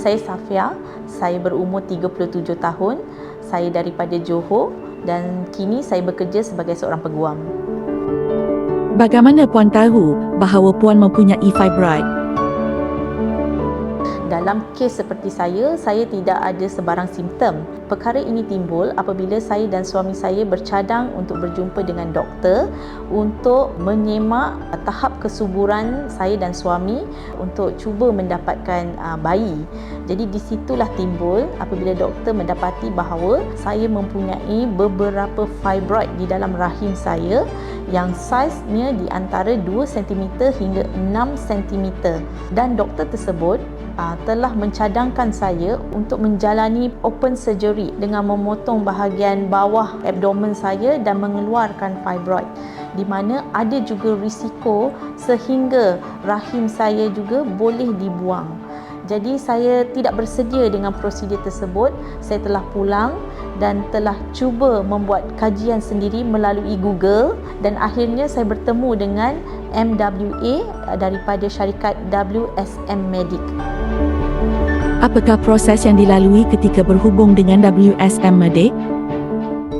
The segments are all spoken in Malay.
saya Safia. Saya berumur 37 tahun. Saya daripada Johor dan kini saya bekerja sebagai seorang peguam. Bagaimana puan tahu bahawa puan mempunyai fibroid? Dalam kes seperti saya, saya tidak ada sebarang simptom. Perkara ini timbul apabila saya dan suami saya bercadang untuk berjumpa dengan doktor untuk menyemak tahap kesuburan saya dan suami untuk cuba mendapatkan uh, bayi. Jadi di situlah timbul apabila doktor mendapati bahawa saya mempunyai beberapa fibroid di dalam rahim saya yang saiznya di antara 2 cm hingga 6 cm dan doktor tersebut uh, telah mencadangkan saya untuk menjalani open surgery dengan memotong bahagian bawah abdomen saya dan mengeluarkan fibroid di mana ada juga risiko sehingga rahim saya juga boleh dibuang. Jadi saya tidak bersedia dengan prosedur tersebut. Saya telah pulang dan telah cuba membuat kajian sendiri melalui Google dan akhirnya saya bertemu dengan MWA daripada syarikat WSM Medic. Apakah proses yang dilalui ketika berhubung dengan WSM Medic?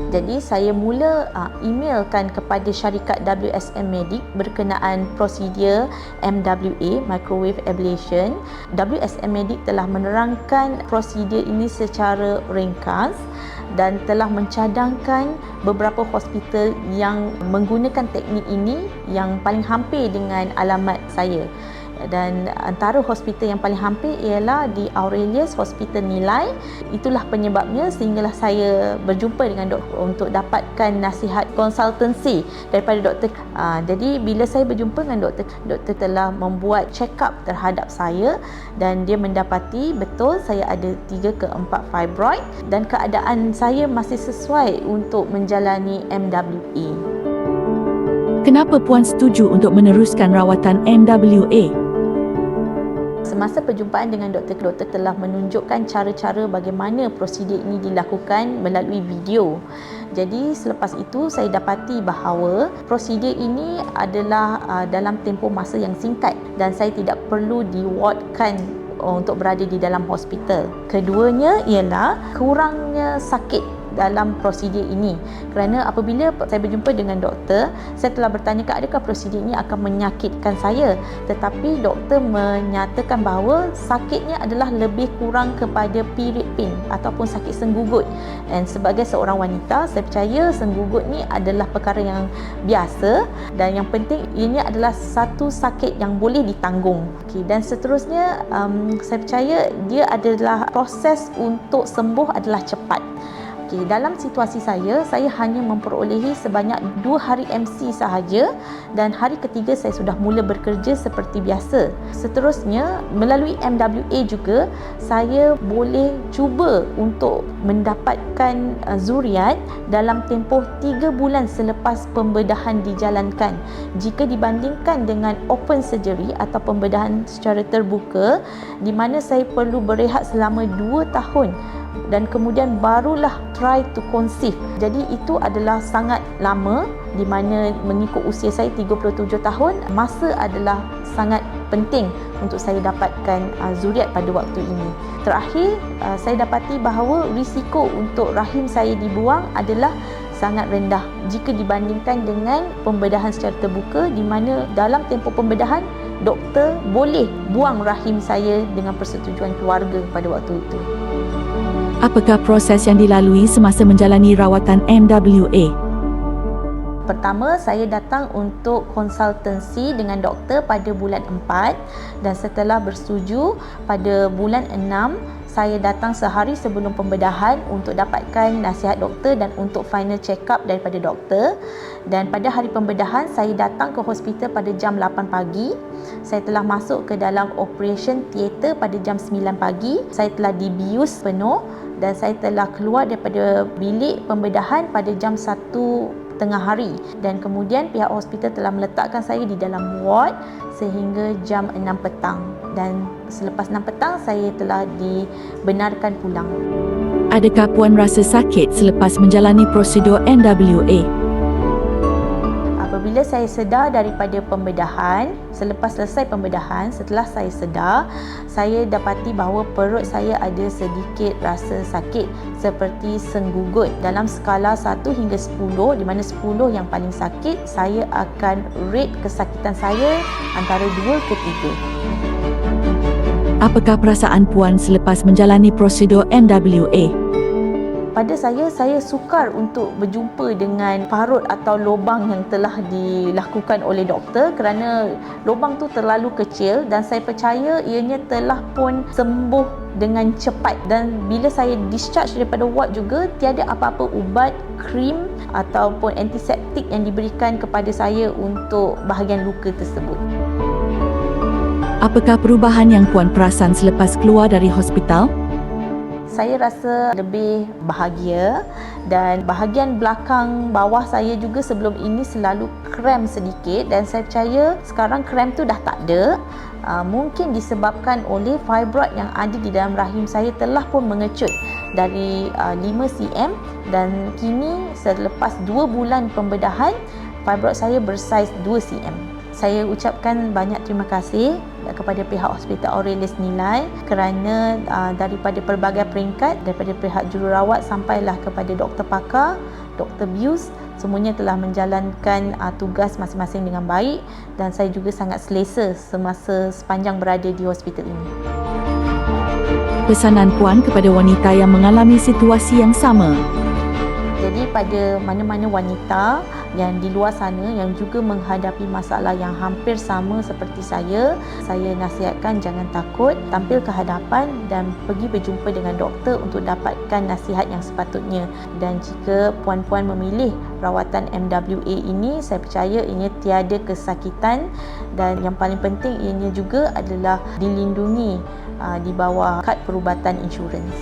Jadi saya mula uh, emailkan kepada syarikat WSM Medic berkenaan prosedur MWA microwave ablation. WSM Medic telah menerangkan prosedur ini secara ringkas dan telah mencadangkan beberapa hospital yang menggunakan teknik ini yang paling hampir dengan alamat saya dan antara hospital yang paling hampir ialah di Aurelius Hospital Nilai. Itulah penyebabnya sehinggalah saya berjumpa dengan doktor untuk dapatkan nasihat konsultansi daripada doktor. Uh, jadi bila saya berjumpa dengan doktor doktor telah membuat check up terhadap saya dan dia mendapati betul saya ada 3 ke 4 fibroid dan keadaan saya masih sesuai untuk menjalani MWE Kenapa puan setuju untuk meneruskan rawatan MWA? Semasa perjumpaan dengan doktor, doktor telah menunjukkan cara-cara bagaimana prosedur ini dilakukan melalui video. Jadi selepas itu saya dapati bahawa prosedur ini adalah uh, dalam tempoh masa yang singkat dan saya tidak perlu diwardkan untuk berada di dalam hospital. Keduanya ialah kurangnya sakit dalam prosedur ini. Kerana apabila saya berjumpa dengan doktor saya telah bertanyakan adakah prosedur ini akan menyakitkan saya? Tetapi doktor menyatakan bahawa sakitnya adalah lebih kurang kepada period pain ataupun sakit senggugut. Dan sebagai seorang wanita saya percaya senggugut ni adalah perkara yang biasa dan yang penting ini adalah satu sakit yang boleh ditanggung. Okay, dan seterusnya um, saya percaya dia adalah proses untuk sembuh adalah cepat Okey, dalam situasi saya, saya hanya memperolehi sebanyak dua hari MC sahaja dan hari ketiga saya sudah mula bekerja seperti biasa. Seterusnya, melalui MWA juga, saya boleh cuba untuk mendapatkan uh, zuriat dalam tempoh tiga bulan selepas pembedahan dijalankan. Jika dibandingkan dengan open surgery atau pembedahan secara terbuka, di mana saya perlu berehat selama dua tahun dan kemudian barulah try to conceive. Jadi itu adalah sangat lama di mana mengikut usia saya 37 tahun, masa adalah sangat penting untuk saya dapatkan uh, zuriat pada waktu ini. Terakhir, uh, saya dapati bahawa risiko untuk rahim saya dibuang adalah sangat rendah jika dibandingkan dengan pembedahan secara terbuka di mana dalam tempoh pembedahan doktor boleh buang rahim saya dengan persetujuan keluarga pada waktu itu. Apakah proses yang dilalui semasa menjalani rawatan MWA? Pertama, saya datang untuk konsultansi dengan doktor pada bulan 4 dan setelah bersetuju pada bulan 6, saya datang sehari sebelum pembedahan untuk dapatkan nasihat doktor dan untuk final check up daripada doktor. Dan pada hari pembedahan, saya datang ke hospital pada jam 8 pagi. Saya telah masuk ke dalam operation theater pada jam 9 pagi. Saya telah dibius penuh dan saya telah keluar daripada bilik pembedahan pada jam 1 tengah hari dan kemudian pihak hospital telah meletakkan saya di dalam ward sehingga jam 6 petang dan selepas 6 petang saya telah dibenarkan pulang. Adakah puan rasa sakit selepas menjalani prosedur NWA? Bila saya sedar daripada pembedahan, selepas selesai pembedahan, setelah saya sedar, saya dapati bahawa perut saya ada sedikit rasa sakit seperti senggugut. Dalam skala 1 hingga 10, di mana 10 yang paling sakit, saya akan rate kesakitan saya antara 2 ke 3. Apakah perasaan puan selepas menjalani prosedur NWA? Pada saya saya sukar untuk berjumpa dengan parut atau lubang yang telah dilakukan oleh doktor kerana lubang tu terlalu kecil dan saya percaya ianya telah pun sembuh dengan cepat dan bila saya discharge daripada ward juga tiada apa-apa ubat krim ataupun antiseptik yang diberikan kepada saya untuk bahagian luka tersebut. Apakah perubahan yang puan perasan selepas keluar dari hospital? Saya rasa lebih bahagia dan bahagian belakang bawah saya juga sebelum ini selalu krem sedikit dan saya percaya sekarang krem tu dah tak ada. Uh, mungkin disebabkan oleh fibroid yang ada di dalam rahim saya telah pun mengecut dari uh, 5 cm dan kini selepas 2 bulan pembedahan fibroid saya bersaiz 2 cm. Saya ucapkan banyak terima kasih kepada pihak Hospital Aurelis Nilai kerana uh, daripada pelbagai peringkat daripada pihak jururawat sampailah kepada doktor pakar, doktor bius semuanya telah menjalankan uh, tugas masing-masing dengan baik dan saya juga sangat selesa semasa sepanjang berada di hospital ini. Pesanan puan kepada wanita yang mengalami situasi yang sama. Jadi pada mana-mana wanita yang di luar sana yang juga menghadapi masalah yang hampir sama seperti saya, saya nasihatkan jangan takut, tampil ke hadapan dan pergi berjumpa dengan doktor untuk dapatkan nasihat yang sepatutnya. Dan jika puan-puan memilih rawatan MWA ini, saya percaya ini tiada kesakitan dan yang paling penting ianya juga adalah dilindungi di bawah kad perubatan insurans.